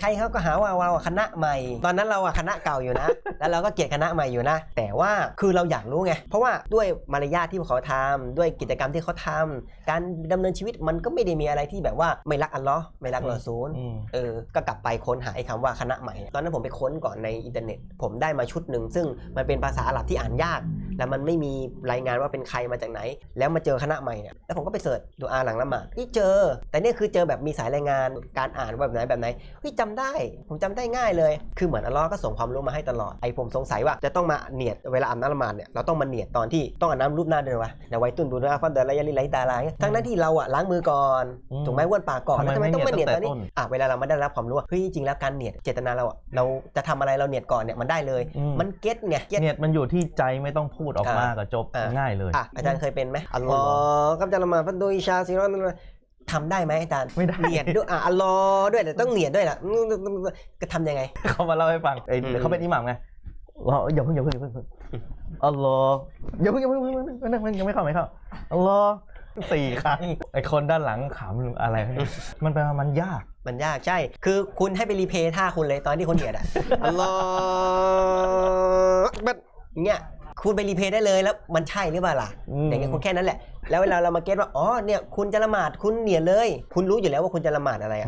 ใครๆเขาก็หาว่าเราอะคณะใหม่ ตอนนั้นเราอะคณะเก่าอยู่นะ แล้วเราก็เกลียดคณะใหม่อยู่นะ แต่ว่าคือเราอยากรู้ไง เพราะว่าด้วยมารยาทที่พวกเขาทำด้วยกิจกรรมที่เขาทำการดำเนินชีวิตมันก็ไม่ได้มีอะไรที่แบบว่าไม่รักอัลเลอฮ์ไม่รักรอซูลอืมเออ ก็กลับไปค้นหาไอ้คำว่าคณะใหม่ ตอนนั้นผมไปค้นก่อนในอินเทอร์เน็ต ผมได้มาชุดหนึ่งซึ่งมันเป็นภาษาอาหรับที่อ่านยาก แล้วมันไม่มีรายงานว่าเป็นใครมาจากไหน แล้วมาเจอคณะใหม่เนี่ยแล้วผมก็ไปเสิร์ชดูอาหลังละหมาดนี่เจอ แต่เนี่ยคือเจอแบบมีสายรายงานการอ่านว่าแบบไหนแบบไหนเฮ้ยจำได้ ผมจำได้ง่ายเลย คือเหมือนอัลเลอฮ์ก็ส่งความรู้มาให้ตลอดไอ้ผมสงสัยว่าจะต้องมาเนียดเวลาอาบน้ำละหมาดเนี่ยเราต้องมาเนียดตอนที่ต้องอาบน้ำรูปหน้าเดินวะเดี๋ยวไว้ตุนดูนะฟันเดินระยะลิไลตาลายทั้งนั้นที่เราอะล้างมือก่อนอืมถูกไหมว้วนปากก่อนทำไมแล้วทำไมต้องมาเนียดตอนนี้ไม่เนียดตั้งแต่ต้นอะเวลาเราไม่ได้รับความรู้ว่าเฮ้ยจริงๆแล้วการเนียดเจตนาเราอะเราจะทำอะไรเราเนียดก่อนเนี่ยมันได้เลยอืมมันเก็ตไงเก็ตเนี่ยมันอยู่ที่ใจไม่ต้องพูดออกมาอ่าก็จบอ่าง่ายเลยอะอาจารย์เคยเป็นไหมอัลลออัลลอฮ์กับจารย์ละหมาดฟันโดยชาซิรอนทำได้ไหมอาจารย์ไม่ได้เนียดด้วยอะอัลลอฮ์ด้วยแต่ต้องเนียดด้วยล่ะอืมก็ทำยังไง เขามาเล่าให้ฟังเอ้ยอืมเขาเป็นอิหมัมไงเราอย่าเพิ่งอย่าเพิ่งอย่าเพิ่งอัลลอฮ์อย่าเพิ่งอย่าเพิ่งอย่าเพิ่งอย่าเพิ่งยังไม่เข้าไม่เข้าอัลลอฮ์สี่ครั้งไอคนด้านหลังขำอะไรเนี่ยมันแปลว่ามันยากมันยากใช่ คือคุณให้ไปรีเพย์ท่าคุณเลยตอนที่คุณเนียดอะอัลลอฮ์แบบเงี้ย คุณไปรีเพย์ได้เลยแล้วมันใช่หรือเปล่าล่ะอืม อย่างเงี้ยคุณแค่นั้นแหละ แล้วเวลาเรามาเก็ตว่าอ๋อเนี่ยคุณจะละหมาดคุณเนียดเลย คุณรู้อยู่แล้วว่าคุณจะละหมาดอะไรอะ